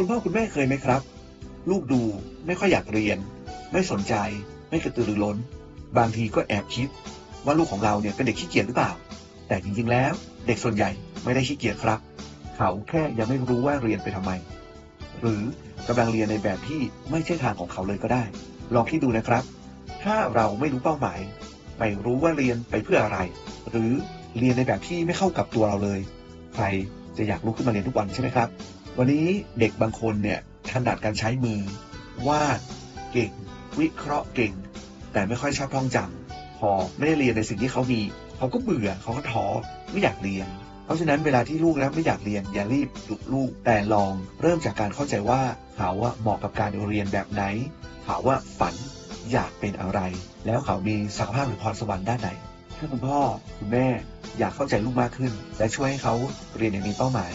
คุณพ่อคุณแม่เคยไหมครับ ลูกดูไม่ค่อยอยากเรียน ไม่สนใจ ไม่กระตือรือร้น บางทีก็แอบคิด ว่าลูกของเราเนี่ยเป็นเด็กขี้เกียจหรือเปล่า แต่จริงๆแล้ว เด็กส่วนใหญ่ไม่ได้ขี้เกียจครับ เขาแค่ยังไม่รู้ว่าเรียนไปทำไม หรือกำลังเรียนในแบบที่ไม่ใช่ทางของเขาเลยก็ได้ ลองคิดดูนะครับ ถ้าเราไม่รู้เป้าหมาย ไม่รู้ว่าเรียนไปเพื่ออะไร หรือเรียนในแบบที่ไม่เข้ากับตัวเราเลย ใคร จะอยากลุกขึ้นมาเรียนทุกวันใช่ไหมครับ วันนี้เด็กบางคนเนี่ยถนัดการใช้มือ วาดเก่ง วิเคราะห์เก่ง แต่ไม่ค่อยชอบท่องจำพอไม่ได้เรียนในสิ่งที่เขามี เขาก็เบื่อเขาก็ท้อไม่อยากเรียน เพราะฉะนั้นเวลาที่ลูกแล้วไม่อยากเรียนอย่ารีบดุลูกแต่ลองเริ่มจากการเข้าใจว่าเขาว่าเหมาะกับการเรียนแบบไหนเขาว่าฝันอยากเป็นอะไร แล้วเขามีศักยภาพหรือพรสวรรค์ด้านไหนถ้าคุณพ่อคุณแม่ อยากเข้าใจลูกมากขึ้น และช่วยให้เขาเรียนอย่างมีเป้าหมาย